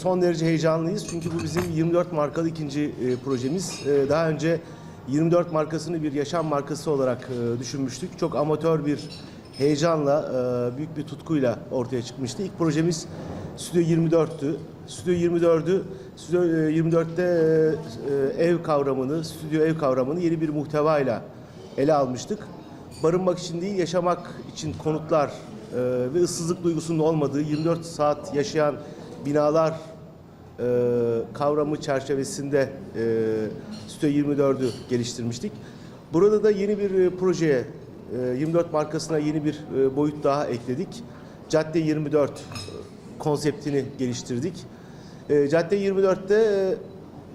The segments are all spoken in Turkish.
son derece heyecanlıyız çünkü bu bizim 24 markalı ikinci e, projemiz. E, daha önce 24 markasını bir yaşam markası olarak e, düşünmüştük. Çok amatör bir heyecanla, e, büyük bir tutkuyla ortaya çıkmıştı. İlk projemiz Stüdyo 24'tü. Stüdyo 24'ü, Stüdyo e, 24'te e, e, ev kavramını, stüdyo ev kavramını yeni bir muhtevayla ele almıştık. Barınmak için değil, yaşamak için konutlar e, ve ıssızlık duygusunun olmadığı 24 saat yaşayan binalar e, kavramı çerçevesinde e, Stüdyo 24'ü geliştirmiştik. Burada da yeni bir e, projeye, e, 24 markasına yeni bir e, boyut daha ekledik. Cadde 24 konseptini geliştirdik. E, Cadde 24'te e,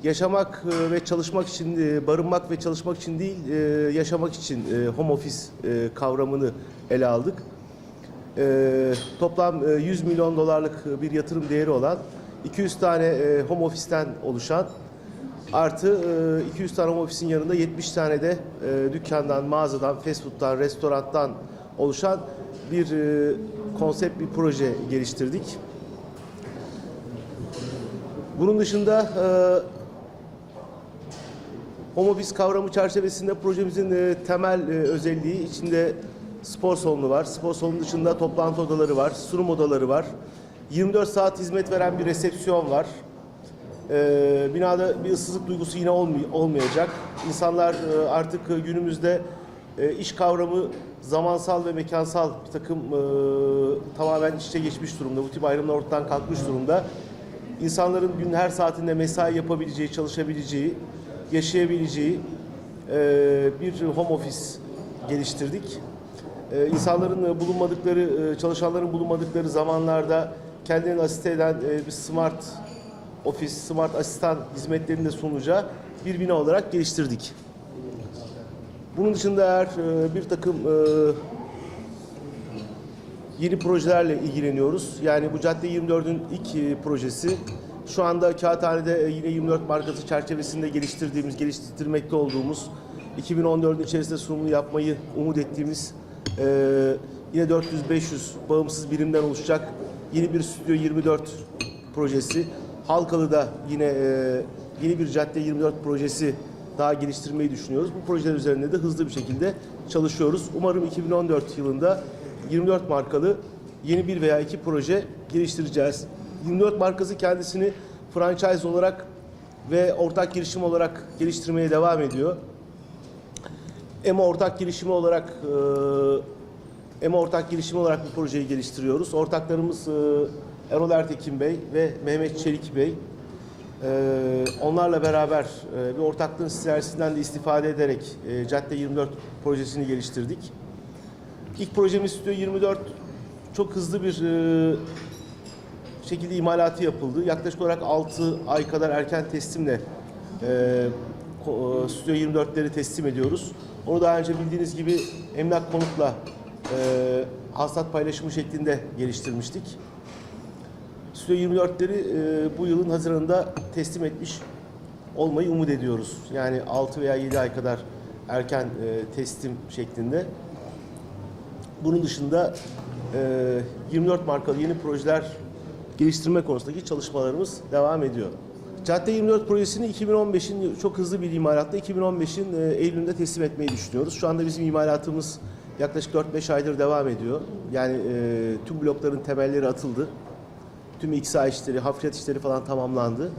yaşamak e, ve çalışmak için, e, barınmak ve çalışmak için değil, e, yaşamak için e, home office e, kavramını ele aldık. E, toplam e, 100 milyon dolarlık e, bir yatırım değeri olan 200 tane e, home office'ten oluşan artı e, 200 tane home office'in yanında 70 tane de e, dükkandan, mağazadan, fast food'dan, restorandan oluşan bir e, konsept, bir proje geliştirdik. Bunun dışında e, home office kavramı çerçevesinde projemizin e, temel e, özelliği içinde spor salonu var. Spor salonu dışında toplantı odaları var, sunum odaları var. 24 saat hizmet veren bir resepsiyon var. E, binada bir ıssızlık duygusu yine olmay- olmayacak. İnsanlar e, artık e, günümüzde e, iş kavramı zamansal ve mekansal bir takım e, tamamen iç içe geçmiş durumda. Bu tip ayrımlar ortadan kalkmış durumda. İnsanların günün her saatinde mesai yapabileceği, çalışabileceği, yaşayabileceği e, bir home office geliştirdik. E, insanların e, bulunmadıkları, e, çalışanların bulunmadıkları zamanlarda kendilerini asiste eden e, bir smart ofis, smart asistan hizmetlerini de sunacağı bir bina olarak geliştirdik. Bunun dışında eğer e, bir takım e, yeni projelerle ilgileniyoruz. Yani bu Cadde 24'ün ilk e, projesi. Şu anda Kağıthane'de e, yine 24 markası çerçevesinde geliştirdiğimiz, geliştirmekte olduğumuz 2014'ün içerisinde sunumunu yapmayı umut ettiğimiz e, yine 400-500 bağımsız birimden oluşacak yeni bir Stüdyo 24 projesi. Halkalı'da yine e, yeni bir Cadde 24 projesi daha geliştirmeyi düşünüyoruz. Bu projeler üzerinde de hızlı bir şekilde çalışıyoruz. Umarım 2014 yılında 24 markalı yeni bir veya iki proje geliştireceğiz. 24 markası kendisini franchise olarak ve ortak girişim olarak geliştirmeye devam ediyor. EMA ortak girişimi olarak e, EMA ortak girişimi olarak bu projeyi geliştiriyoruz. Ortaklarımız e, Erol Ertekin Bey ve Mehmet Çelik Bey. E, onlarla beraber e, bir ortaklığın sinerjisinden de istifade ederek Cadde 24 projesini geliştirdik. İlk projemiz Stüdyo 24 çok hızlı bir şekilde imalatı yapıldı. Yaklaşık olarak 6 ay kadar erken teslimle Stüdyo 24'leri teslim ediyoruz. Onu daha önce bildiğiniz gibi emlak konutla e, hasat paylaşımı şeklinde geliştirmiştik. Stüdyo 24'leri e, bu yılın Haziran'ında teslim etmiş olmayı umut ediyoruz. Yani 6 veya 7 ay kadar erken e, teslim şeklinde. Bunun dışında e, 24 markalı yeni projeler geliştirme konusundaki çalışmalarımız devam ediyor. Cadde 24 projesini 2015'in çok hızlı bir imalatla 2015'in e, Eylül'ünde teslim etmeyi düşünüyoruz. Şu anda bizim imalatımız yaklaşık 4-5 aydır devam ediyor. Yani e, tüm blokların temelleri atıldı. Tüm İKSA işleri, hafriyat işleri falan tamamlandı.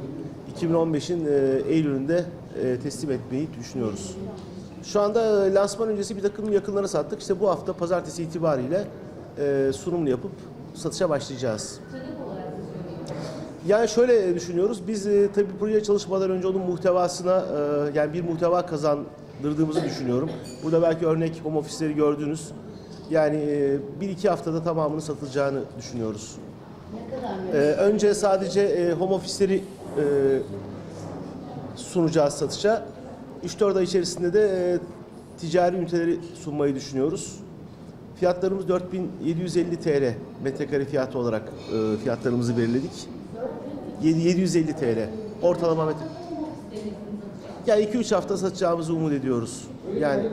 2015'in e, Eylül'ünde e, teslim etmeyi düşünüyoruz. Şu anda e, lansman öncesi bir takım yakınlara sattık. İşte bu hafta pazartesi itibariyle e, sunumunu yapıp satışa başlayacağız. Yani şöyle düşünüyoruz. Biz e, tabii proje çalışmadan önce onun muhtevasına e, yani bir muhteva kazandırdığımızı düşünüyorum. Burada belki örnek home ofisleri gördünüz. Yani e, bir iki haftada tamamını satılacağını düşünüyoruz. Ee, önce sadece e, home ofisleri e, sunacağız satışa. 3-4 ay içerisinde de e, ticari üniteleri sunmayı düşünüyoruz. Fiyatlarımız 4750 TL metrekare fiyatı olarak e, fiyatlarımızı belirledik. 7 750 TL ortalama metre. Yani 2-3 hafta satacağımızı umut ediyoruz. Yani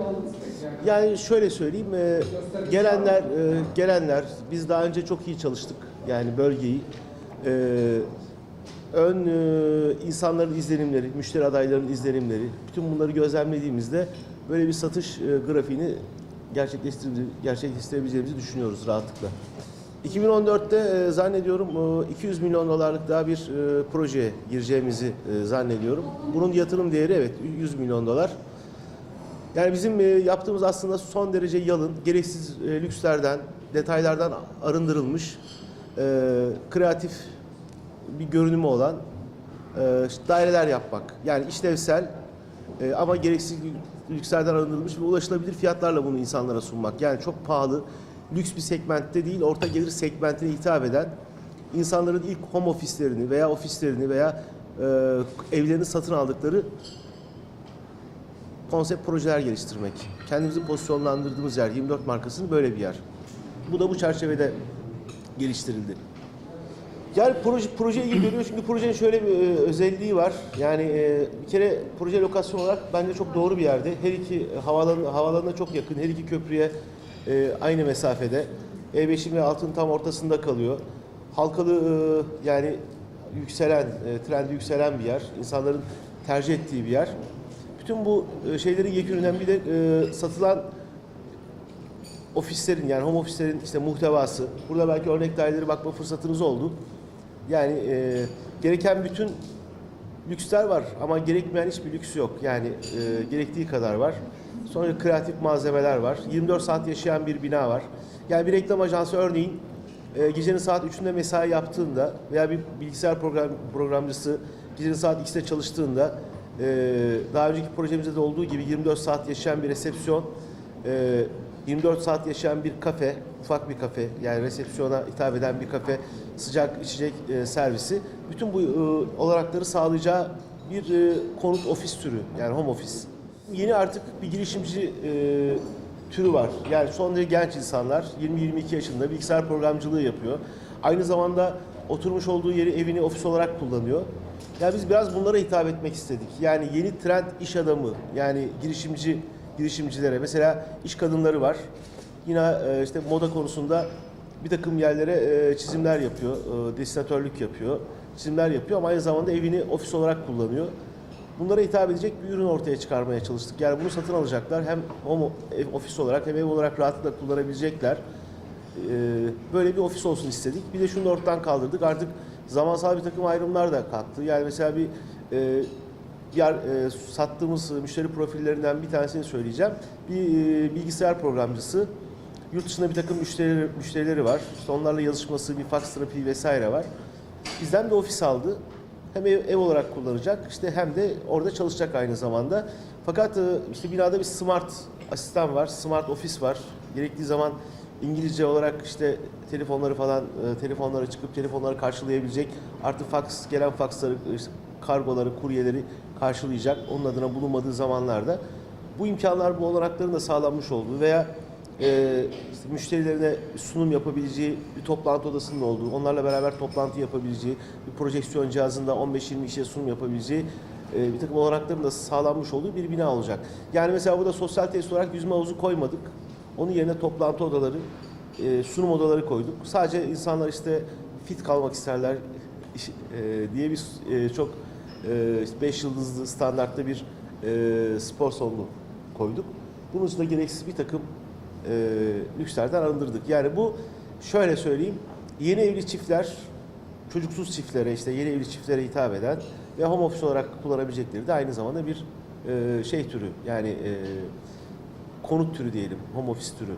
yani şöyle söyleyeyim, e, gelenler e, gelenler biz daha önce çok iyi çalıştık. Yani bölgeyi e, ön e, insanların izlenimleri, müşteri adaylarının izlenimleri, bütün bunları gözlemlediğimizde böyle bir satış e, grafiğini gerçekleştirebileceğimizi düşünüyoruz rahatlıkla. 2014'te e, zannediyorum e, 200 milyon dolarlık daha bir e, projeye gireceğimizi e, zannediyorum. Bunun yatırım değeri evet 100 milyon dolar. Yani bizim e, yaptığımız aslında son derece yalın, gereksiz e, lükslerden, detaylardan arındırılmış, e, kreatif bir görünümü olan e, daireler yapmak. Yani işlevsel e, ama gereksiz lükslerden arındırılmış ve ulaşılabilir fiyatlarla bunu insanlara sunmak. Yani çok pahalı, lüks bir segmentte değil, orta gelir segmentine hitap eden insanların ilk home ofislerini veya ofislerini veya e, evlerini satın aldıkları konsept projeler geliştirmek. Kendimizi pozisyonlandırdığımız yer 24 markasının böyle bir yer. Bu da bu çerçevede geliştirildi. Yani proje projeye ilgili görüyor çünkü projenin şöyle bir e, özelliği var. Yani e, bir kere proje lokasyon olarak bence çok doğru bir yerde. Her iki havalan havalarına çok yakın. Her iki köprüye e, aynı mesafede. E5'in ve altın tam ortasında kalıyor. Halkalı e, yani yükselen, e, trendi yükselen bir yer. İnsanların tercih ettiği bir yer. Bütün bu e, şeylerin yekününden bir de e, satılan ofislerin yani home ofislerin işte muhtevası. Burada belki örnek daireleri bakma fırsatınız oldu. Yani e, gereken bütün lüksler var ama gerekmeyen hiçbir lüks yok. Yani e, gerektiği kadar var. Sonra kreatif malzemeler var. 24 saat yaşayan bir bina var. Yani bir reklam ajansı örneğin e, gecenin saat 3'ünde mesai yaptığında veya bir bilgisayar program, programcısı gecenin saat 2'de çalıştığında e, daha önceki projemizde de olduğu gibi 24 saat yaşayan bir resepsiyon, e, 24 saat yaşayan bir kafe, ufak bir kafe yani resepsiyona hitap eden bir kafe, sıcak içecek e, servisi bütün bu e, olanakları sağlayacağı bir e, konut ofis türü yani home office. Yeni artık bir girişimci e, türü var. Yani son derece genç insanlar 20-22 yaşında bilgisayar programcılığı yapıyor. Aynı zamanda oturmuş olduğu yeri evini ofis olarak kullanıyor. Yani biz biraz bunlara hitap etmek istedik. Yani yeni trend iş adamı yani girişimci girişimcilere mesela iş kadınları var. Yine e, işte moda konusunda bir takım yerlere e, çizimler yapıyor, e, destinatörlük yapıyor, çizimler yapıyor ama aynı zamanda evini ofis olarak kullanıyor. Bunlara hitap edecek bir ürün ortaya çıkarmaya çalıştık. Yani bunu satın alacaklar hem home ofis olarak hem ev olarak rahatlıkla kullanabilecekler. Böyle bir ofis olsun istedik. Bir de şunu da ortadan kaldırdık. Artık zamansal bir takım ayrımlar da kalktı. Yani mesela bir yer, e, sattığımız müşteri profillerinden bir tanesini söyleyeceğim. Bir e, bilgisayar programcısı. Yurt dışında bir takım müşterileri, müşterileri var. İşte onlarla yazışması, bir fax trafiği vesaire var. Bizden de ofis aldı. Hem ev, ev olarak kullanacak işte hem de orada çalışacak aynı zamanda. Fakat e, işte binada bir smart asistan var, smart ofis var. Gerektiği zaman İngilizce olarak işte telefonları falan e, telefonlara çıkıp telefonları karşılayabilecek. Artı fax gelen faksları, işte kargoları, kuryeleri karşılayacak. Onun adına bulunmadığı zamanlarda bu imkanlar, bu olanakların da sağlanmış olduğu veya e, işte müşterilerine sunum yapabileceği bir toplantı odasının olduğu, onlarla beraber toplantı yapabileceği, bir projeksiyon cihazında 15-20 kişiye sunum yapabileceği e, bir takım olanakların da sağlanmış olduğu bir bina olacak. Yani mesela burada sosyal tesis olarak yüzme havuzu koymadık. Onun yerine toplantı odaları, e, sunum odaları koyduk. Sadece insanlar işte fit kalmak isterler e, diye bir e, çok 5 yıldızlı standartta bir e, spor salonu koyduk. Bunun dışında gereksiz bir takım e, lükslerden arındırdık. Yani bu şöyle söyleyeyim, yeni evli çiftler, çocuksuz çiftlere işte yeni evli çiftlere hitap eden ve home office olarak kullanabilecekleri de aynı zamanda bir e, şey türü yani konut türü diyelim, home office türü